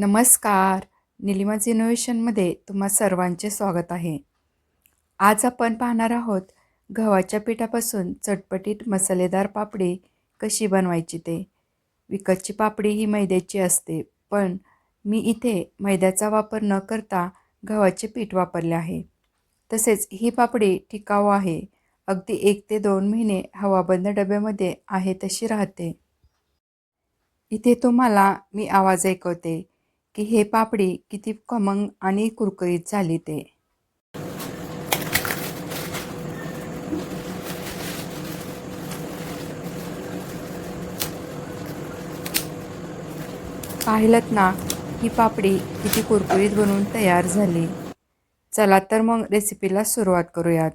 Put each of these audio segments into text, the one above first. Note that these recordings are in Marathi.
नमस्कार. निलिमाज इनोव्हेशनमध्ये तुम्हा सर्वांचे स्वागत आहे. आज आपण पाहणार आहोत गव्हाच्या पिठापासून चटपटीत मसालेदार पापडी कशी बनवायची ते. विकतची पापडी ही मैद्याची असते पण मी इथे मैद्याचा वापर न करता गव्हाचे पीठ वापरले आहे. तसेच ही पापडी टिकाऊ आहे. अगदी एक ते दोन महिने हवाबंद डब्यामध्ये आहे तशी राहते. इथे तुम्हाला मी आवाज ऐकवते. की हे पापडी किती खमंग आणि कुरकुरीत झाली ते. पाहिलत ना ही पापडी किती कुरकुरीत बनवून तयार झाली. चला तर मग रेसिपीला सुरुवात करूयात.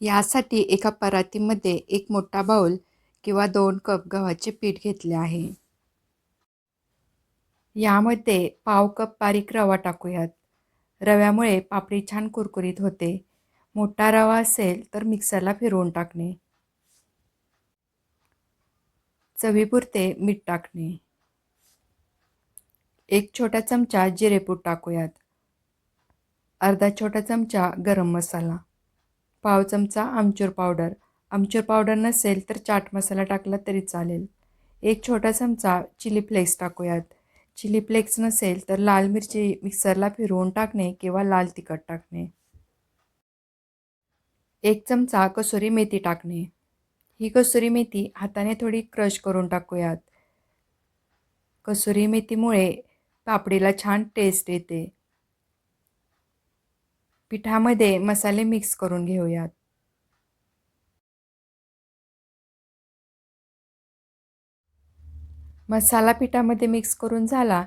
यासाठी एका परातीमध्ये एक मोठा बाऊल किंवा दोन कप गव्हाचे पीठ घेतले आहे. यामध्ये पाव कप बारीक रवा टाकूयात. रव्यामुळे पापडी छान कुरकुरीत होते. मोठा रवा असेल तर मिक्सरला फिरवून टाकणे. चवीपुरते मीठ टाकणे. एक छोटा चमचा जिरेपूड टाकूयात. अर्धा छोटा चमचा गरम मसाला. पाव चमचा आमचूर पावडर. आमचूर पावडर नसेल तर चाट मसाला टाकला तरी चालेल. एक छोटा चमचा चिली फ्लेक्स टाकूयात. चिली फ्लेक्स नसेल तर लाल मिरची मिक्सरला फिरवून टाकणे किंवा लाल तिखट टाकणे. एक चमचा कसुरी मेथी टाकणे. ही कसुरी मेथी हाताने थोडी क्रश करून टाकूयात. कसुरी मेथीमुळे पापडीला छान टेस्ट येते. पिठामध्ये मसाले मिक्स करून घेऊयात. मसाला पिठामध्ये मिक्स करून झाला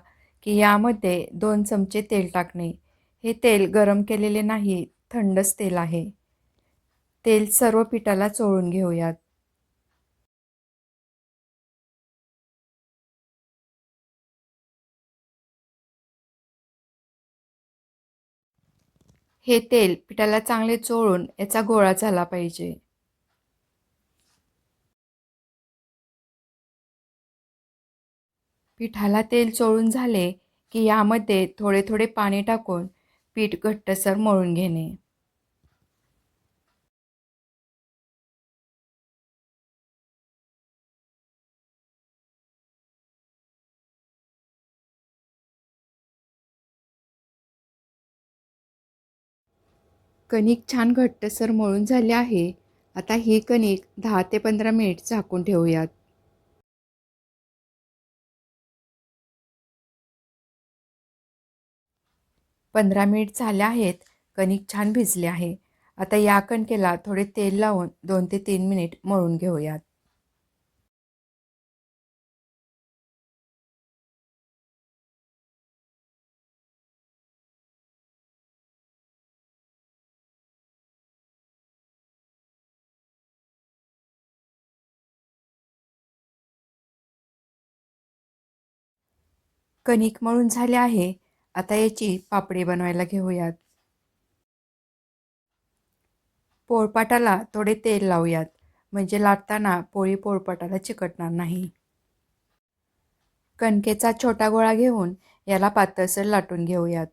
की यामध्ये दोन चमचे तेल टाकणे. हे तेल गरम केलेले नाही थंडच तेल आहे. तेल सर्व पिठाला चोळून घेऊयात. हे तेल पिठाला चांगले चोळून याचा गोळा झाला पाहिजे. पिठाला तेल चोळून झाले की यामध्ये थोडे थोडे पाणी टाकून पीठ घट्टसर मळून घेणे. कणिक छान घट्टसर मळून झाले आहे. आता ही कणिक दहा ते पंधरा मिनिट झाकून ठेवूयात. पंधरा मिनिट झाले आहेत. कणिक छान भिजले आहे. आता या कणकेला थोडे तेल लावून दोन ते तीन मिनिट मळून घेऊयात. कणिक मळून झाले आहे. आता याची पापडी बनवायला घेऊयात. पोळपाटाला थोडे तेल लावूयात म्हणजे लाटताना पोळी पोळपाटाला चिकटणार नाही. कणकेचा छोटा गोळा घेऊन याला पातळसर लाटून घेऊयात.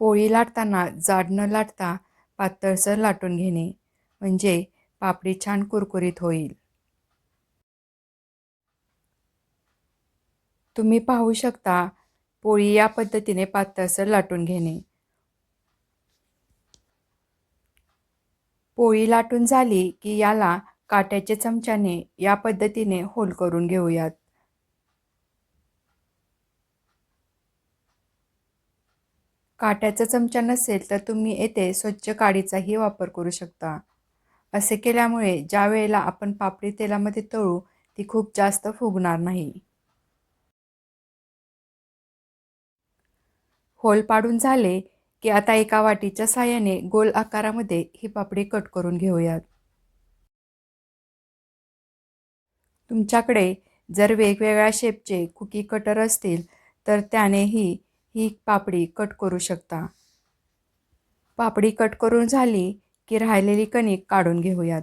पोळी लाटताना जाड न लाटता पातळसर लाटून घेणे म्हणजे पापडी छान कुरकुरीत होईल. तुम्ही पाहू शकता पोळी या पद्धतीने पातळसर लाटून घेणे. पोळी लाटून झाली की याला काट्याचे चमच्याने या पद्धतीने होल करून घेऊयात. काट्याचा चमचा नसेल तर तुम्ही येथे स्वच्छ काडीचाही वापर करू शकता. असे केल्यामुळे ज्या वेळेला आपण पापडी तेलामध्ये तळू ती खूप जास्त फुगणार नाही. होल पाडून झाले की आता एका वाटीच्या साह्याने गोल आकारामध्ये ही पापडी कट करून घेऊयात. तुमच्याकडे जर वेगवेगळ्या शेपचे कुकी कटर असतील तर त्यानेही ही पापडी कट करू शकता. पापडी कट करून झाली की राहिलेली कणिक काढून घेऊयात.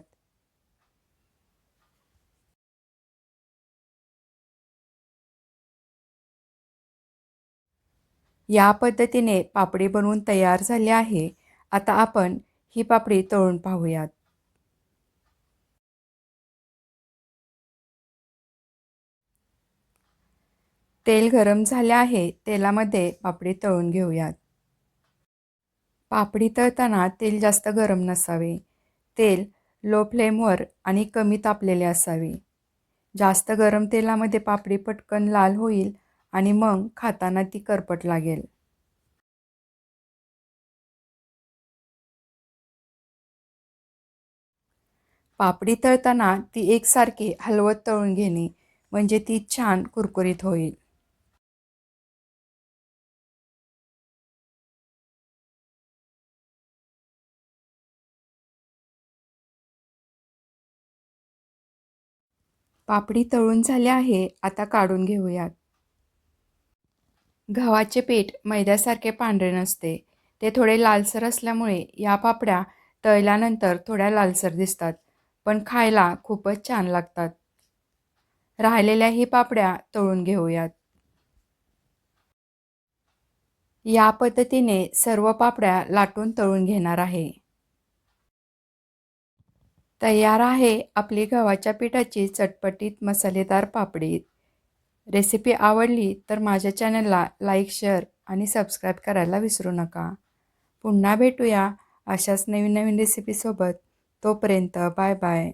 या पद्धतीने पापडी बनवून तयार झाली आहे. आता आपण ही पापडी तळून पाहूयात. तेल गरम झाले आहे. तेलामध्ये पापडी तळून घेऊयात. पापडी तळताना तेल जास्त गरम नसावे. तेल लो फ्लेमवर आणि कमी तापलेले असावे. जास्त गरम तेलामध्ये पापडी पटकन लाल होईल आणि मग खाताना ती करपट लागेल. पापडी तळताना ती एकसारखी हलवत तळून घेणे म्हणजे ती छान कुरकुरीत होईल. पापडी तळून झाली आहे आता काढून घेऊयात. गव्हाचे पीठ मैद्यासारखे पांढरे नसते. ते थोडे लालसर असल्यामुळे या पापड्या तळल्यानंतर थोड्या लालसर दिसतात पण खायला खूपच छान लागतात. राहिलेल्या ही पापड्या तळून घेऊयात. या पद्धतीने सर्व पापड्या लाटून तळून घेणार आहे. तयार आहे आपली गव्हाच्या पिठाची चटपटीत मसालेदार पापडी. रेसिपी आवडली तर माझ्या चॅनलला लाईक शेअर आणि सबस्क्राईब करायला विसरू नका. पुन्हा भेटूया अशाच नवीन नवीन रेसिपीसोबत तोपर्यंत बाय बाय.